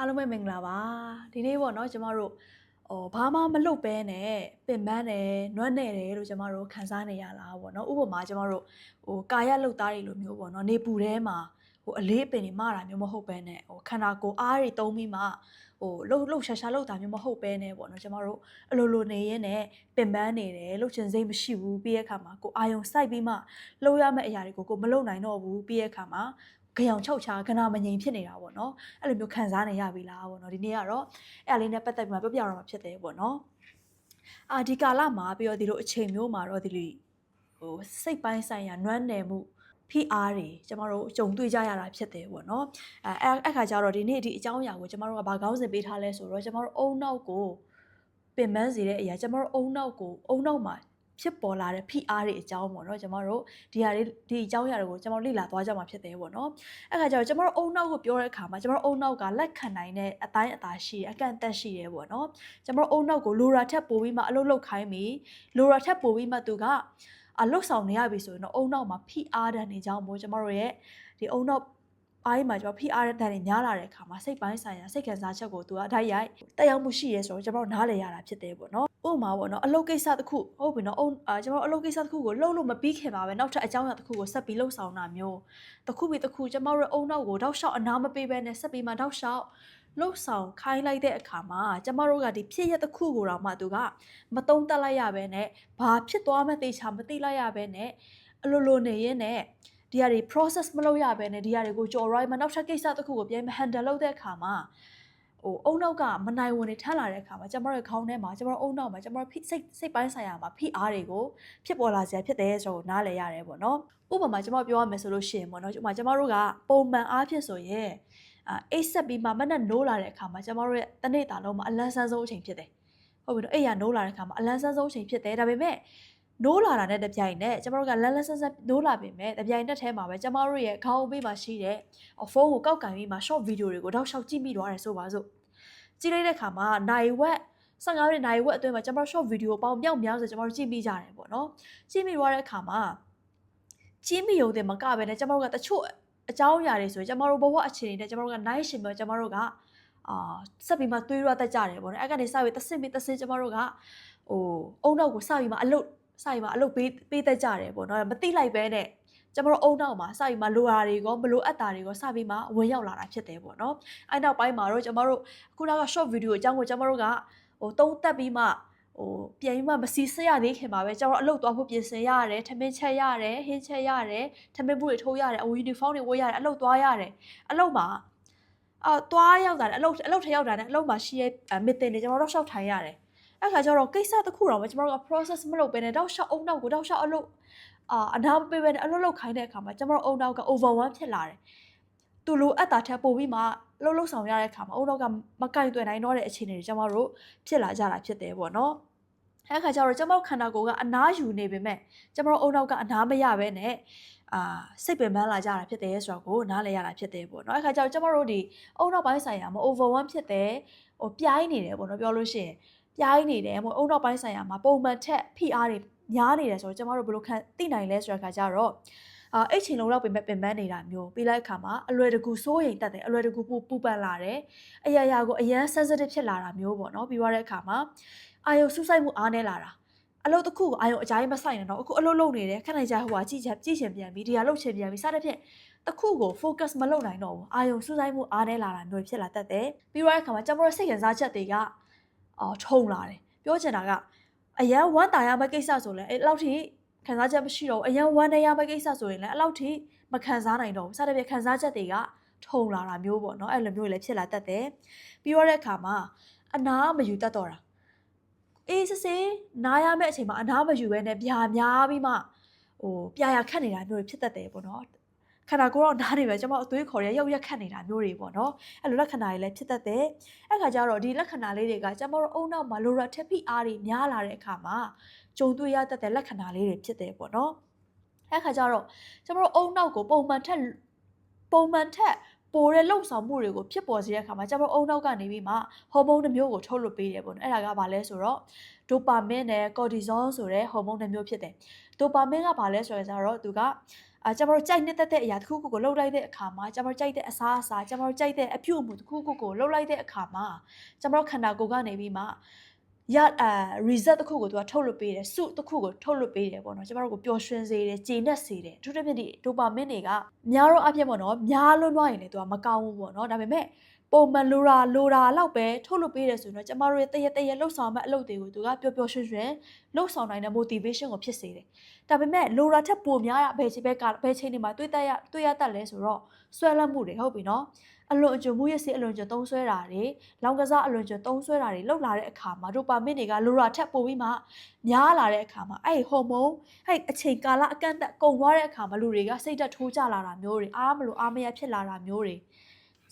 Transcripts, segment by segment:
အားလုံးပဲမင်္ဂလာပါဒီနေ့ပေါ့နော်ကျမတို့ဟိုဘာမှမလုပ်ပဲနဲ့ပင်ပန်းတယ်နွမ်းနယ်တယ်လို့ကျမတို့ခံစားနေရလားပေါ့နော်ဥပမာကျမတို့ဟိုကာယလုတ်သားတွေလိုမျိုးပေါ့နော်နေပူထဲမှာဟိုအလေးအပင်တွေမတာမျိုးမဟုတ်ပဲနဲ့ဟိုခန္ဓာကိုယ်အားတွေတုံးပြီးမှဟိုလှုပ်လှုပ်ရှာရှာလှုပ်တာမျိုးမဟုတ်ပဲနဲ့ပေါ့နော်ကျမတို့အလိုလိုနေရင်းနဲ့ပင်ပန်းနေတယ်လှုပ်ချင်စိတ်မရှိဘူးပြီးရဲ့အခါမှာကိုအာယုံစိုက်ပြီးမှလှုပ်ရမယ့်အရာတွေကိုကိုမလုပ်နိုင်တော့ဘူးပြီးရဲ့အခါမှာ ကြောင်ချုပ်ချာခဏမငြိမ်ဖြစ်နေတာပေါ့နော်အဲ့လိုမျိုးခံစားနေရပြီလားပေါ့နော်ဒီနေ့ကတော့အဲ့အလေးနဲ့ပတ်သက်ပြီးမှပြောပြရမှာဖြစ်တယ်ပေါ့နော်အာဒီကာလမှာပြီးတော့ဒီလိုအချိန်မျိုးမှာတော့ဒီလိုဟိုစိတ်ပိုင်းဆိုင်ရာနွမ်းနယ်မှု PR တွေကျမတို့ကြုံတွေ့ကြရတာဖြစ်တယ်ပေါ့နော်အဲအဲ့အဲ့ခါကျတော့ဒီနေ့ဒီအကြောင်းအရာကိုကျမတို့ကဘာကောင်းစင်ပေးထားလဲဆိုတော့ကျမတို့အုံနောက်ကိုပင်ပန်းစေတဲ့အရာကျမတို့အုံနောက်ကိုအုံနောက်မှာ ဖြစ်ပေါ်လာတဲ့ PR တွေအကြောင်းပေါ့နော်ကျမတို့ဒီဟာတွေဒီအကြောင်းအရာတွေကိုကျမတို့လေ့လာသွားကြမှာဖြစ်တယ်ပေါ့နော်အဲ့ခါကျတော့ကျမတို့အုံနောက်ကိုပြောတဲ့အခါမှာကျမတို့အုံနောက်ကလက်ခံနိုင်တဲ့အတိုင်းအတာရှိတယ်အကန့်အသတ်ရှိတယ်ပေါ့နော်ကျမတို့အုံနောက်ကိုလိုရာထက်ပိုပြီးမှအလုပ်လုပ်ခိုင်းပြီလိုရာထက်ပိုပြီးမှသူကအလုတ်ဆောင်နေရပြီဆိုရင်တော့အုံနောက်မှာ PR တန်နေကြောင်းမို့ကျမတို့ရဲ့ဒီအုံနောက် ပိုင်းမှာကျွန်တော် PR တန်တွေများလာတဲ့အခါမှာစိတ်ပိုင်းဆိုင်ရာစိတ်ခံစားချက်ကိုသူကအတိုက်ရိုက်တက်ရောက်မှုရှိရဲဆိုတော့ကျွန်တော်တို့နားလည်ရတာဖြစ်တယ်ပေါ့နော်ဥပမာပေါ့နော်အလုပ်ကိစ္စတစ်ခုဟုတ်ပြီနော်အုံအာကျွန်တော်တို့အလုပ်ကိစ္စတစ်ခုကိုလှုပ်လို့မပြီးခင်ပါပဲနောက်ထပ်အကြောင်းအရာတစ်ခုကိုဆက်ပြီးလှုပ်ဆောင်တာမျိုးတစ်ခုပြီးတစ်ခုကျွန်တော်တို့အုံနောက်ကိုတောက်လျှောက်အနာမပေးဘဲနဲ့ဆက်ပြီးမှတောက်လျှောက်လှုပ်ဆောင်ခိုင်းလိုက်တဲ့အခါမှာကျမတို့ကဒီဖြစ်ရက်တစ်ခုကိုတော့မှသူကမတုံးတက်လိုက်ရပဲနဲ့ဘာဖြစ်သွားမှသိချာမသိလိုက်ရပဲနဲ့အလိုလိုနေရင်းနဲ့ ဒီဟာတွေ process မလုပ်ရဘဲနဲ့ဒီဟာတွေကိုကြော်ရိုင်းမနောက်ထပ်ကိစ္စတစ်ခုကိုပြန်မ handle လုပ်တဲ့အခါမှာဟိုအုံနောက်ကမနိုင်ဝင်နေထမ်းလာတဲ့အခါမှာကျမတို့ရဲ့ခေါင်းထဲမှာကျမတို့အုံနောက်မှာကျမတို့ဖိစိတ်စိတ်ပိုင်းဆိုင်ရာမှာဖိအားတွေကိုဖြစ်ပေါ်လာစရာဖြစ်တယ်ဆိုတော့နားလည်ရတယ်ပေါ့နော်ဥပမာကျမတို့ပြောရမယ်ဆိုလို့ရှိရင်ပေါ့နော်ဥပမာကျမတို့ကပုံမှန်အားဖြင့်ဆိုရင်အာအိတ်ဆက်ပြီးမှမနဲ့နိုးလာတဲ့အခါမှာကျမတို့ရဲ့တနေ့တာလုံးမှာအလန်းဆန်းဆုံးအချိန်ဖြစ်တယ်ဟုတ်ပြီနော်အိတ်ရနိုးလာတဲ့အခါမှာအလန်းဆန်းဆုံးအချိန်ဖြစ်တယ်ဒါပေမဲ့ နိုးလာတာနဲ့တပြိုင်နက်ကျမတို့ကလန်းလန်းဆန်းဆန်းနိုးလာပြီမဲ့တပြိုင်နက်ထဲမှာပဲကျမတို့ရဲ့ခေါင်းအုပ်ပေးမှာရှိတဲ့ဖုန်းကိုကောက်ကင်ပြီးမှ short video တွေကိုတောက်လျှောက်ကြည့်မိသွားတယ်ဆိုပါစို့ကြည့်လိုက်တဲ့အခါမှာနိုင်ဝက်15မိနစ်နိုင်ဝက်အတွင်းမှာကျမတို့ short video ပေါင်းမြောက်များဆိုကျမတို့ကြည့်မိကြတယ်ပေါ့နော်ကြည့်မိသွားတဲ့အခါမှာကြည့်မိရုံတည်းမကပဲနဲ့ကျမတို့ကတချို့အကြောင်းအရာတွေဆိုရင်ကျမတို့ဘဝအခြေအနေနဲ့ကျမတို့က night ရှင်ပဲကျမတို့ကအာဆက်ပြီးမှသွေးရတတ်ကြတယ်ပေါ့နော်အဲ့ကနေစပြီးတဆင့်ပြီးတဆင့်ကျမတို့ကဟိုအုံတော့ကိုစပြီးမှအလုတ် စပြီးမှအလုတ်ပေးပေးတတ်ကြတယ်ပေါ့နော်မသိလိုက်ပဲနဲ့ကျမတို့အုံနောက်မှာစပြီးမှလိုရာတွေကောမလိုအပ်တာတွေကောစပြီးမှဝင်ရောက်လာတာဖြစ်တယ်ပေါ့နော်အဲ့နောက်ပိုင်းမှာတော့ကျမတို့ခုနက short video အကြောင်းကိုကျမတို့ကဟိုတုံးတက်ပြီးမှဟိုပြန်ပြီးမှမစီစရသေးခင်ပါပဲကျွန်တော်အလုပ်သွားဖို့ပြင်ဆင်ရတယ်ထမင်းချက်ရတယ်ဟင်းချက်ရတယ်ထမင်းဘူးတွေထိုးရတယ်အဝီယူနီဖောင်းတွေဝတ်ရတယ်အလုပ်သွားရတယ်အလုပ်မှာအော်သွားရောက်တာလည်းအလုပ်အလုပ်ထရောက်တာလည်းအလုပ်မှာရှိရဲ့မစ်တင်တွေကျွန်တော်တို့ရှောက်ထိုင်ရတယ် အဲ့ခါကျတော့ကိစ္စတစ်ခုတော့ကျွန်တော်တို့က process မလုပ်ဘဲနဲ့တောက်လျှောက်အုံနောက်ကိုတောက်လျှောက်အလုပ်အာအနာမပေးဘဲနဲ့အလုပ်လုပ်ခိုင်းတဲ့အခါမှာကျွန်တော်တို့အုံနောက်က overwhelm ဖြစ်လာတယ်သူလိုအပ်တာထက်ပိုပြီးမှအလုပ်လုပ်ဆောင်ရတဲ့အခါမှာအုံနောက်ကမကင်တွယ်နိုင်တော့တဲ့အခြေအနေတွေကျွန်တော်တို့ဖြစ်လာကြတာဖြစ်တယ်ပေါ့နော်အဲ့ခါကျတော့ကျွန်တော်ခန္ဓာကိုယ်ကအနားယူနေပေမဲ့ကျွန်တော်အုံနောက်ကအနားမရဘဲနဲ့အာစိတ်ပင်ပန်းလာကြတာဖြစ်တယ်ဆိုတော့ကိုနားလဲရတာဖြစ်တယ်ပေါ့နော်အဲ့ခါကျတော့ကျွန်တော်တို့ဒီအုံနောက်ပိုင်းဆိုင်ရာမှာ overwhelm ဖြစ်တယ်ဟိုပြိုင်းနေတယ်ပေါ့နော်ပြောလို့ရှိရင် ပြိုင်းနေတယ်မို့အုံနောက်ပိုင်းဆိုင်ရာမှာပုံမှန်ထက် PR တွေများနေတယ်ဆိုတော့ကျွန်တော်တို့ဘယ်လိုခံသိနိုင်လဲဆိုတဲ့ခါကျတော့အာအဲ့ချိန်လုံးတော့ပင်ပပင်ပန်းနေတာမျိုးပြီးလိုက်ခါမှာအလွယ်တကူစိုးရိမ်တတ်တယ်အလွယ်တကူပူပူပန်လာတယ်အရာရာကိုအရန် sensitive ဖြစ်လာတာမျိုးပေါ့နော်ပြီးသွားတဲ့အခါမှာအာယုစူးစိုက်မှုအားနေလာတာအလုပ်တစ်ခုကိုအာယုအကြိုင်းမဆိုင်နဲ့တော့အခုအလုပ်လုပ်နေတယ်ခက်နိုင်ကြဟိုကကြည့်ချင်ကြည့်ချင်ပြန်ပြီးဒီဟာလုပ်ချင်ပြန်ပြီးစသဖြင့်တစ်ခုကို focus မလုပ်နိုင်တော့ဘူးအာယုစူးစိုက်မှုအားနေလာတာမျိုးဖြစ်လာတတ်တယ်ပြီးသွားတဲ့အခါမှာကျွန်တော်စိတ်ရစားချက်တွေက အော်ထုံလာတယ်ပြောချင်တာကအရန်ဝမ်းတာရမယ့်ကိစ္စဆိုလဲအဲ့လောက်ထိခံစားချက်မရှိတော့ဘူးအရန်ဝမ်းနေရမယ့်ကိစ္စဆိုရင်လည်းအဲ့လောက်ထိမခံစားနိုင်တော့ဘူးစသဖြင့်ခံစားချက်တွေကထုံလာတာမျိုးပေါ့နော်အဲ့လိုမျိုးလည်းဖြစ်လာတတ်တယ်ပြီးတော့တဲ့အခါမှာအနာမယူတတ်တော့တာအေးစစ်စစ်နားရမယ့်အချိန်မှာအနာမယူဘဲနဲ့ဗျာများပြီးမှဟိုပြာရခတ်နေတာမျိုးဖြစ်တတ်တယ်ပေါ့နော် ခန္ဓာကိုယ်တော့နားနေပဲကျွန်မအသွေးခေါ်ရရောက်ရက်ခတ်နေတာမျိုးတွေပေါ့နော်အဲ့လိုလက္ခဏာတွေလည်းဖြစ်တတ်တယ်အဲ့ခါကျတော့ဒီလက္ခဏာလေးတွေကကျွန်မတို့အုံနောက်မှာလိုရာထက်ဖိအားတွေများလာတဲ့အခါမှာကြုံတွေ့ရတတ်တဲ့လက္ခဏာလေးတွေဖြစ်တယ်ပေါ့နော်အဲ့ခါကျတော့ကျွန်တော်တို့အုံနောက်ကိုပုံမှန်ထက်ပုံမှန်ထက် ပိုတဲ့လှုပ်ဆောင်မှုတွေကိုဖြစ်ပေါ်စေတဲ့အခါမှာကျွန်တော်အုံနောက်ကနေပြီးမှဟော်မုန်းတစ်မျိုးကိုထုတ်လွှတ်ပေးတယ်ပေါ့နော်အဲ့ဒါကဘာလဲဆိုတော့ဒိုပါမင်နဲ့ကော်တီဇောဆိုတဲ့ဟော်မုန်းတစ်မျိုးဖြစ်တယ်ဒိုပါမင်ကဘာလဲဆိုတော့သူကအာကျမတို့ကြိုက်နေတဲ့တဲ့အရာတစ်ခုခုကိုလှုပ်လိုက်တဲ့အခါမှာကျမတို့ကြိုက်တဲ့အစားအစာကျမတို့ကြိုက်တဲ့အပြုအမူတစ်ခုခုကိုလှုပ်လိုက်တဲ့အခါမှာကျမတို့ခန္ဓာကိုယ်ကနေပြီးမှ ရအာ result တစ်ခုကိုသူကထုတ်လွှတ်ပေးတယ်စုတစ်ခုကိုထုတ်လွှတ်ပေးတယ်ပေါ့နော်ကျမတို့ကိုပျော်ရွှင်စေတယ်ကျေနပ်စေတယ်အထူးသဖြင့်ဒီဒိုပါမင်းတွေကများတော့အပြည့်ပေါ့နော်များလွန်းသွားရင်လည်းသူကမကောင်းဘူးပေါ့နော်ဒါပေမဲ့ပုံမှန်လိုတာလိုတာလောက်ပဲထုတ်လွှတ်ပေးတယ်ဆိုတော့ကျမတို့ရဲ့တရတရလှုပ်ဆောင်မဲ့အလုပ်တွေကိုသူကပျော်ပျော်ရွှင်ရွှင်လှုပ်ဆောင်နိုင်တဲ့ motivation ကိုဖြစ်စေတယ်ဒါပေမဲ့လိုတာထက်ပိုများတာဘယ်ချိန်ဘက်ကဘယ်ချိန်တွေမှာတွေ့တတ်ရတွေ့ရတတ်လဲဆိုတော့ဆွဲလန်းမှုတွေဟုတ်ပြီနော် အလွန်အကျွံမှုရစီအလွန်ကျွံသုံးဆွဲတာတွေလောင်ကစားအလွန်ကျွံသုံးဆွဲတာတွေလောက်လာတဲ့အခါမှာဒိုပါမင်တွေကလိုတာထက်ပိုပြီးမှများလာတဲ့အခါမှာအဲ့ဟော်မုန်းအဲ့အချိန်ကာလအကန့်အသတ်ကုန်သွားတဲ့အခါမှာလူတွေကစိတ်သက်ထိုးကြလာတာမျိုးတွေအားမလို့အားမရဖြစ်လာတာမျိုးတွေ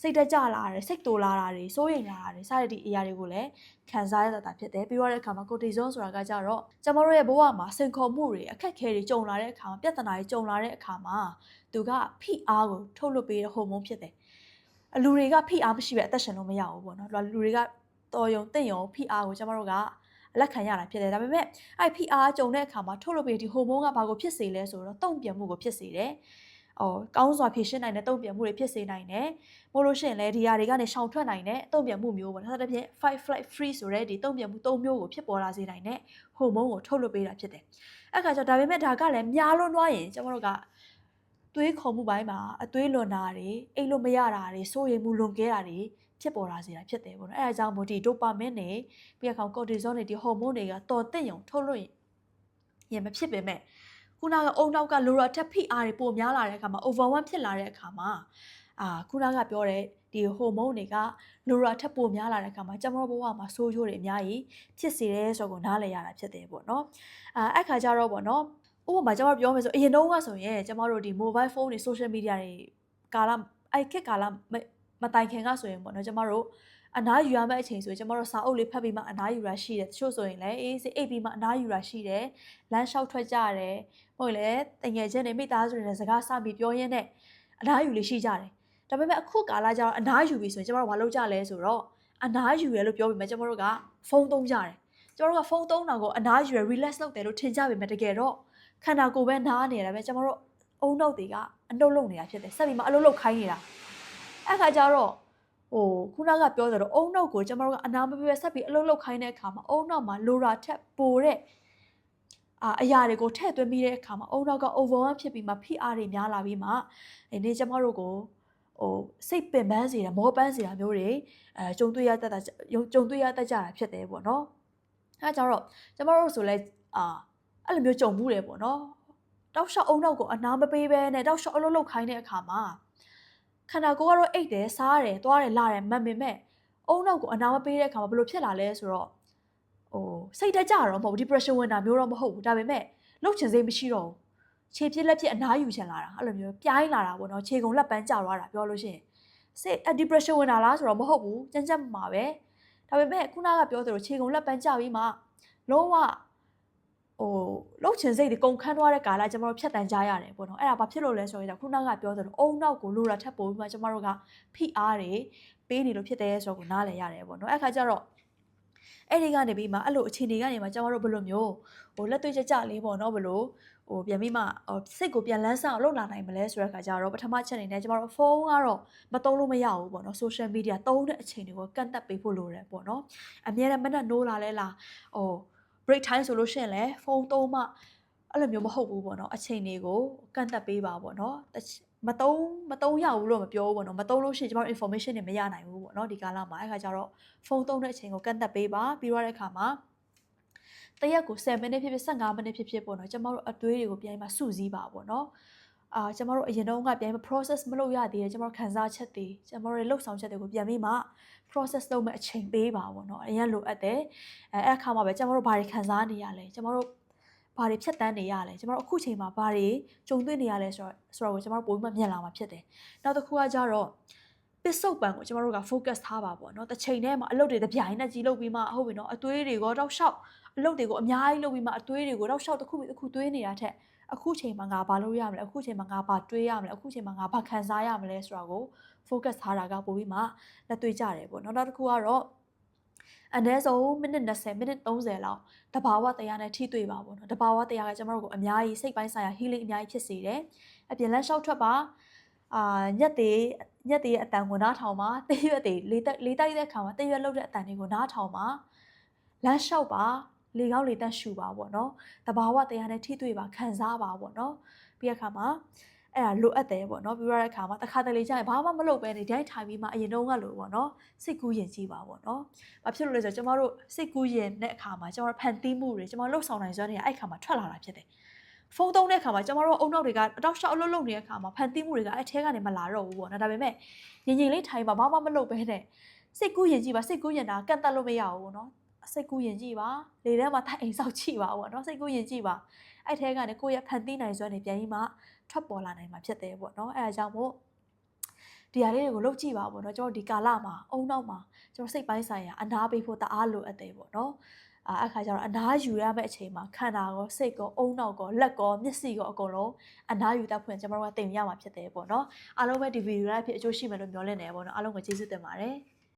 စိတ်တက်ကြလာတယ်စိတ်တူလာတာတွေစိုးရိမ်လာတာတွေစတဲ့ဒီအရာတွေကိုလည်းခံစားရတာဖြစ်တယ်ပြီးတော့တဲ့အခါမှာကိုတီဇွန်ဆိုတာကကြတော့ကျမတို့ရဲ့ဘဝမှာစိန်ခေါ်မှုတွေအခက်အခဲတွေကြုံလာတဲ့အခါမှာပြဿနာတွေကြုံလာတဲ့အခါမှာသူကဖိအားကိုထုတ်လွှတ်ပေးတဲ့ဟော်မုန်းဖြစ်တယ် အလူတွေကဖိအားမရှိပဲအသက်ရှင်လို့မရဘူးပေါ့နော်လူတွေကတော်ယုံတင့်ယုံဖိအားကိုကျမတို့ကလက်ခံရတာဖြစ်တယ်ဒါပေမဲ့အဲ့ဖိအားကြုံတဲ့အခါမှာထုတ်လွှတ်ပေးဒီဟော်မုန်းကဘာကိုဖြစ်စေလဲဆိုတော့တုံ့ပြန်မှုကိုဖြစ်စေတယ်အော်ကောင်းစွာဖြည့်ရှင်းနိုင်တဲ့တုံ့ပြန်မှုတွေဖြစ်စေနိုင်တယ်။မို့လို့ရှိရင်လည်းဒီຢာတွေကနေရှောင်ထွက်နိုင်တဲ့တုံ့ပြန်မှုမျိုးပေါ့။ဒါဆိုတဲ့ဖြင့် fight flight freeze ဆိုတဲ့ဒီတုံ့ပြန်မှု၃မျိုးကိုဖြစ်ပေါ်လာစေနိုင်တဲ့ဟော်မုန်းကိုထုတ်လွှတ်ပေးတာဖြစ်တယ်။အဲ့ခါကျတော့ဒါပေမဲ့ဒါကလည်းများလွန်းသွားရင်ကျွန်တော်တို့က သွေးခုန်မှုပိုင်းမှာအသွေးလွန်တာတွေအိတ်လို့မရတာတွေစိုးရိမ်မှုလွန်ကဲတာတွေဖြစ်ပေါ်လာစေတာဖြစ်တယ်ပေါ့နော်။အဲဒါကြောင့်မို့ဒီဒိုပါမင်နဲ့ပြီးတော့ကော်တီဇောနဲ့ဒီဟော်မုန်းတွေကတော်တဲ့ယုံထုတ်လွှတ်ရင်မဖြစ်ပေမဲ့ခုနကအုံနောက်ကလိုရာတက်ဖိအားတွေပိုများလာတဲ့အခါမှာ overwhelm ဖြစ်လာတဲ့အခါမှာအာခုနကပြောတဲ့ဒီဟိုမုန်းတွေကလိုရာထက်ပိုများလာတဲ့အခါမှာကျမတို့ဘဝမှာဆိုးကျိုးတွေအများကြီးဖြစ်စေတယ်ဆိုတော့နားလည်ရတာဖြစ်တယ်ပေါ့နော်အာအဲ့ခါကျတော့ပေါ့နော် ဥပမာကျမတို့ပြောမယ်ဆိုအရင်တုန်းကဆိုရင်ကျမတို့ဒီ mobile phone တွေ social media တွေကာလအဲ့ခက်ကာလမတိုင်ခင်ကဆိုရင်ပေါ့နော်ကျမတို့အနားယူရမယ့်အချိန်ဆိုရင်ကျမတို့စာအုပ်လေးဖတ်ပြီးမှအနားယူရရှိတယ်တချို့ဆိုရင်လည်းအေးစိအိပ်ပြီးမှအနားယူရရှိတယ်လမ်းလျှောက်ထွက်ကြရတယ်ဟုတ်လေတငယ်ချင်းတွေမိသားစုတွေနဲ့စကားစပြီးပြောရင်းနဲ့အနားယူလေးရှိကြတယ်ဒါပေမဲ့အခုကာလကျတော့အနားယူပြီဆိုရင်ကျမတို့ဘာလုပ်ကြလဲဆိုတော့အနားယူရလို့ပြောပြီးမှကျမတို့ကဖုန်းသုံးကြတယ်ကျမတို့ကဖုန်းသုံးတာကိုအနားယူရ relax လုပ်တယ်လို့ထင်ကြပေမဲ့တကယ်တော့ ခန္ဓာကိုယ်ပဲနားနေတာပဲကျမတို့အုံနောက်တွေကအနှုတ်လုံနေတာဖြစ်တယ်ဆက်ပြီးမှအလုပ်လုပ်ခိုင်းနေတာအဲ့ခါကျတော့ဟိုခုနကပြောသလိုအုံနောက်ကိုကျမတို့ကအနာမပြည့်ဆက်ပြီးအလုပ်လုပ်ခိုင်းတဲ့အခါမှာအုံနောက်မှာလိုရာထက်ပိုတဲ့အာအရာတွေကိုထည့်သွင်းပြီးတဲ့အခါမှာအုံနောက်က overwhelm ဖြစ်ပြီးမှဖိအားတွေများလာပြီးမှဒီနေ့ကျမတို့ကိုဟိုစိတ်ပင်ပန်းစေတာမောပန်းစေတာမျိုးတွေအဲကြုံတွေ့ရတတ်တာကြုံတွေ့ရတတ်ကြတာဖြစ်တယ်ပေါ့နော်အဲကြတော့ကျမတို့ဆိုလဲအာ အဲ့လိုမျိုးကြုံမှုတယ်ပေါ့နော်တောက်လျှောက်အုံနောက်ကိုအနာမပေးဘဲနဲ့တောက်လျှောက်အလုပ်လုပ်ခိုင်းတဲ့အခါမှာခန္ဓာကိုယ်ကတော့အိတ်တယ်စားတယ်သွားတယ်လာတယ်မှန်ပေမဲ့အုံနောက်ကိုအနာမပေးတဲ့အခါမှာဘယ်လိုဖြစ်လာလဲဆိုတော့ဟိုစိတ်တကြတော့မဟုတ်ဘူး depression ဝင်တာမျိုးတော့မဟုတ်ဘူးဒါပေမဲ့လှုပ်ချင်စိတ်မရှိတော့ဘူးခြေပြက်လက်ပြက်အနားယူချင်လာတာအဲ့လိုမျိုးပြိုင်းလာတာပေါ့နော်ခြေကုံလက်ပန်းကျသွားတာပြောလို့ရှိရင်စိတ် depression ဝင်တာလားဆိုတော့မဟုတ်ဘူးကြမ်းကြမ်းမှာပဲဒါပေမဲ့ခုနကပြောသလိုခြေကုံလက်ပန်းကျပြီးမှလုံးဝ ဟိုလှုပ်ချင်စိတ်တွေကုန်ခန်းသွားတဲ့ကာလကျွန်တော်တို့ဖြတ်တန်းကြရတယ်ပေါ့နော်အဲ့ဒါဘာဖြစ်လို့လဲဆိုရင်ခုနကပြောသလိုအုံနောက်ကိုလိုတာထပ်ပို့ပြီးမှကျွန်တော်တို့ကဖိအားတွေပေးနေလို့ဖြစ်တယ်ဆိုတော့ကိုနားလည်ရတယ်ပေါ့နော်အဲ့ခါကျတော့အဲ့ဒီကနေပြီးမှအဲ့လိုအခြေအနေကနေမှကျွန်တော်တို့ဘယ်လိုမျိုးဟိုလက်တွေ့ကြကြလေးပေါ့နော်ဘယ်လိုဟိုပြန်ပြီးမှစိတ်ကိုပြန်လန်းဆအောင်လုပ်လာနိုင်မလဲဆိုတဲ့ခါကျတော့ပထမချက်အနေနဲ့ကျွန်တော်တို့ဖုန်းကတော့မသုံးလို့မရဘူးပေါ့နော် social media သုံးတဲ့အချိန်တွေကိုကန့်သက်ပေးဖို့လိုတယ်ပေါ့နော်အများနဲ့မနဲ့နိုးလာလဲလားဟို break time ဆိုလို့ရှိရင်လည်းဖုန်းသုံးမှအဲ့လိုမျိုးမဟုတ်ဘူးပေါ့နော်အချိန်တွေကိုကန့်သက်ပေးပါပေါ့နော်မတုံးမတုံးရဘူးလို့မပြောဘူးပေါ့နော်မတုံးလို့ရှိရင်ကျွန်တော် information တွေမရနိုင်ဘူးပေါ့နော်ဒီကာလမှာအဲ့ခါကျတော့ဖုန်းသုံးတဲ့အချိန်ကိုကန့်သက်ပေးပါပြီးတော့တဲ့အခါမှာတရက်ကို7မိနစ်ဖြစ်ဖြစ်15မိနစ်ဖြစ်ဖြစ်ပေါ့နော်ကျွန်တော်တို့အသွေးတွေကိုပြန်ပြီးစုစည်းပါပေါ့နော် အာကျွန်တော်တို့အရင်တုန်းကပြန်ပြီး process မလုပ်ရသေးတယ်ကျွန်တော်ခံစားချက်တွေကျွန်တော်တို့ရဲ့လှုပ်ဆောင်ချက်တွေကိုပြန်ပြီးမှ process လုပ်မဲ့အချိန်ပေးပါပေါ့နော်အရင်လိုအပ်တယ်အဲအဲ့အခါမှာပဲကျွန်တော်တို့ဘာတွေခံစားနေရလဲကျွန်တော်တို့ဘာတွေဖြတ်တန်းနေရလဲကျွန်တော်တို့အခုချိန်မှာဘာတွေကြုံတွေ့နေရလဲဆိုတော့ဆိုတော့ကျွန်တော်တို့ပိုပြီးမှမြင်လာမှာဖြစ်တယ်နောက်တစ်ခုကကြတော့ပစ္စုပန်ကိုကျွန်တော်တို့က focus ထားပါပေါ့နော်တစ်ချိန်တည်းမှာအလုပ်တွေတပြိုင်နက်ကြီးလုပ်ပြီးမှဟုတ်ပြီနော်အသွေးတွေကိုတော့ရှောက်အလုပ်တွေကိုအများကြီးလုပ်ပြီးမှအသွေးတွေကိုတော့ရှောက်တစ်ခုပြီးတစ်ခုသွေးနေတာထက် အခုချိန်မှာငါဘာလုပ်ရမလဲအခုချိန်မှာငါဘာတွေးရမလဲအခုချိန်မှာငါဘာခံစားရမလဲဆိုတာကို focus ထားတာကပိုပြီးမှလက်တွေ့ကြတယ်ပေါ့နော်နောက်တစ်ခုကတော့အနည်းဆုံးမိနစ်20မိနစ်30လောက်တဘာဝတရားနဲ့ထိတွေ့ပါပေါ့နော်တဘာဝတရားကကျွန်တော်တို့ကိုအများကြီးစိတ်ပိုင်းဆိုင်ရာ healing အများကြီးဖြစ်စေတယ်အပြင်လမ်းလျှောက်ထွက်ပါအာညက်သေးညက်သေးရဲ့အတန်ကိုနားထောင်ပါတေးရွက်တွေလေးတက်လေးတိုက်တဲ့အခါမှာတေးရွက်လှုပ်တဲ့အတန်တွေကိုနားထောင်ပါလမ်းလျှောက်ပါ လေကောက်လေတက်ရှူပါပေါ့နော်တဘာဝတရားနဲ့ထိတွေ့ပါခံစားပါပေါ့နော်ပြီးတဲ့အခါမှာအဲ့ဒါလိုအပ်တယ်ပေါ့နော်ပြီးရတဲ့အခါမှာတစ်ခါတလေကျရင်ဘာမှမလုပ်ပဲနေဒိုင်းထိုင်ပြီးမှအရင်တုန်းကလိုပေါ့နော်စိတ်ကူးရင်ကြည့်ပါပေါ့နော်ဘာဖြစ်လို့လဲဆိုတော့ကျမတို့စိတ်ကူးရင်တဲ့အခါမှာကျမတို့ဖန်တီးမှုတွေကျမတို့လှုပ်ဆောင်နိုင်စွမ်းတွေကအဲ့ခါမှာထွက်လာတာဖြစ်တယ်ဖုန်းသုံးတဲ့အခါမှာကျမတို့အုံနောက်တွေကအတောက်လျှောက်အလုပ်လုပ်နေတဲ့အခါမှာဖန်တီးမှုတွေကအဲ့ထဲကနေမလာတော့ဘူးပေါ့နော်ဒါပေမဲ့ငင်ငင်လေးထိုင်ပါဘာမှမလုပ်ပဲနဲ့စိတ်ကူးရင်ကြည့်ပါစိတ်ကူးရင်တာကန့်တက်လို့မရဘူးပေါ့နော် စိတ်ကူးရင်ကြည့်ပါလေထဲမှာထိုင်အိမ်ဆောက်ကြည့်ပါပေါ့နော်စိတ်ကူးရင်ကြည့်ပါအဲ့ထဲကနေကိုယ့်ရဲ့ဖန်တီးနိုင်စွမ်းတွေပြန်ပြီးမှထွက်ပေါ်လာနိုင်မှာဖြစ်တယ်ပေါ့နော်အဲ့ဒါကြောင့်မို့ဒီဟာလေးတွေကိုလုပ်ကြည့်ပါပေါ့နော်ကျွန်တော်ဒီကာလမှာအုံနောက်မှာကျွန်တော်စိတ်ပိုင်းဆိုင်ရာအနာပေးဖို့တအားလိုအပ်တယ်ပေါ့နော်အာအခါကျတော့အနာယူရမယ့်အချိန်မှာခန္ဓာကောစိတ်ကောအုံနောက်ကောလက်ကောမျက်စိကောအကုန်လုံးအနာယူတတ်ဖွင့်ကျွန်တော်တို့ကတင်ရမှာဖြစ်တယ်ပေါ့နော်အားလုံးပဲဒီဗီဒီယိုလေးဖြစ်အကျိုးရှိမယ်လို့မျှော်လင့်နေပေါ့နော်အားလုံးကိုကျေးဇူးတင်ပါတယ်